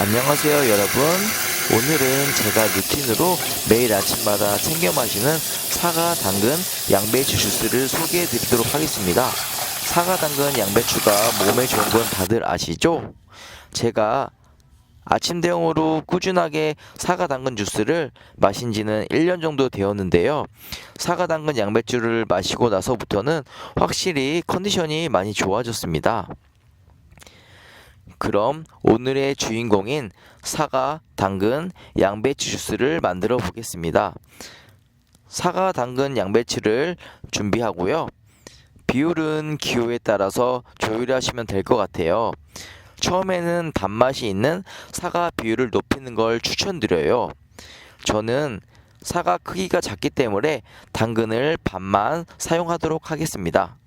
안녕하세요 여러분. 오늘은 제가 루틴으로 매일 아침마다 챙겨 마시는 사과, 당근, 양배추 주스를 소개해 드리도록 하겠습니다. 사과, 당근, 양배추가 몸에 좋은 건 다들 아시죠? 제가 아침 대용으로 꾸준하게 사과, 당근 주스를 마신 지는 1년 정도 되었는데요. 사과, 당근, 양배추를 마시고 나서부터는 확실히 컨디션이 많이 좋아졌습니다 그럼 오늘의 주인공인 사과, 당근, 양배추 주스를 만들어 보겠습니다. 사과, 당근, 양배추를 준비하고요. 비율은 기호에 따라서 조율하시면 될 것 같아요. 처음에는 단맛이 있는 사과 비율을 높이는 걸 추천드려요. 저는 사과 크기가 작기 때문에 당근을 반만 사용하도록 하겠습니다.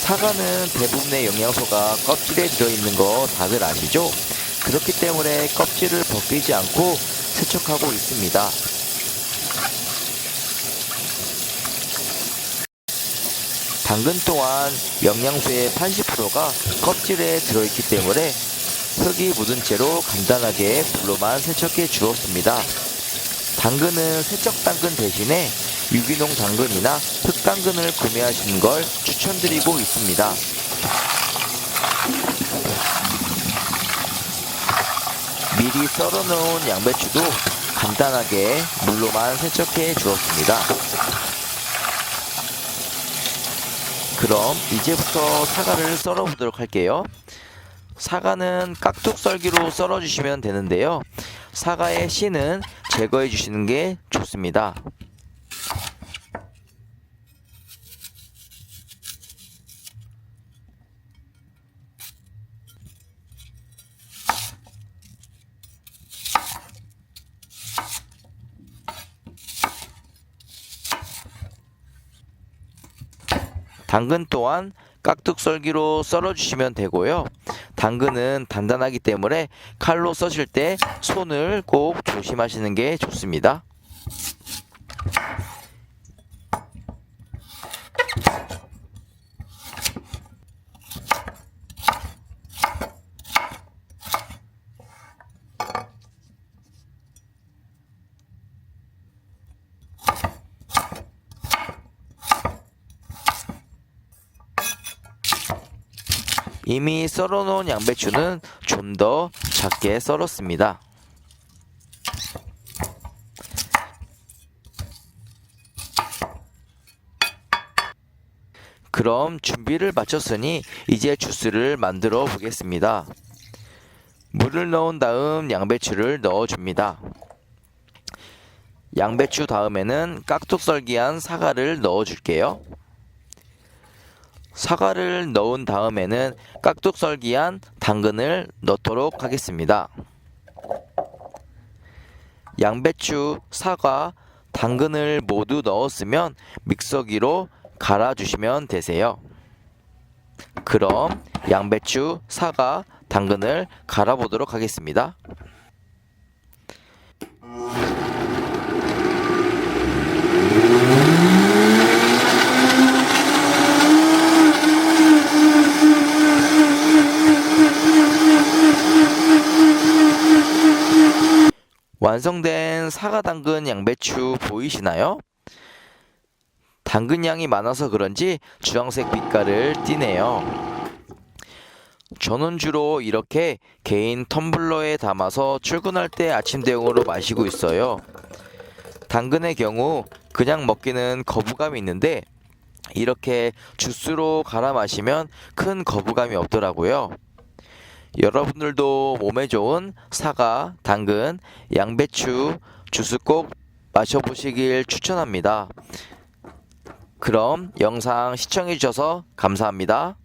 사과는 대부분의 영양소가 껍질에 들어있는 거 다들 아시죠? 그렇기 때문에 껍질을 벗기지 않고 세척하고 있습니다. 당근 또한 영양소의 80%가 껍질에 들어있기 때문에 흙이 묻은 채로 간단하게 물로만 세척해 주었습니다. 당근은 세척 당근 대신에 유기농 당근이나 흑당근을 구매하시는 걸 추천드리고 있습니다. 미리 썰어 놓은 양배추도 간단하게 물로만 세척해 주었습니다. 그럼 이제부터 사과를 썰어 보도록 할게요. 사과는 깍둑 썰기로 썰어 주시면 되는데요. 사과의 씨는 제거해 주시는 게 좋습니다. 당근 또한 깍둑 썰기로 썰어 주시면 되고요. 당근은 단단하기 때문에 칼로 써실 때 손을 꼭 조심하시는 게 좋습니다. 이미 썰어 놓은 양배추는 좀 더 작게 썰었습니다. 그럼 준비를 마쳤으니 이제 주스를 만들어 보겠습니다. 물을 넣은 다음 양배추를 넣어 줍니다. 양배추 다음에는 깍둑 썰기한 사과를 넣어 줄게요. 사과를 넣은 다음에는 깍둑 썰기한 당근을 넣도록 하겠습니다. 양배추, 사과, 당근을 모두 넣었으면 믹서기로 갈아주시면 되세요. 그럼 양배추, 사과, 당근을 갈아보도록 하겠습니다. 완성된 사과 당근 양배추 보이시나요? 당근 양이 많아서 그런지 주황색 빛깔을 띠네요. 저는 주로 이렇게 개인 텀블러에 담아서 출근할 때 아침 대용으로 마시고 있어요. 당근의 경우 그냥 먹기는 거부감이 있는데 이렇게 주스로 갈아 마시면 큰 거부감이 없더라고요. 여러분들도 몸에 좋은 사과, 당근, 양배추 주스 꼭 마셔보시길 추천합니다. 그럼 영상 시청해주셔서 감사합니다.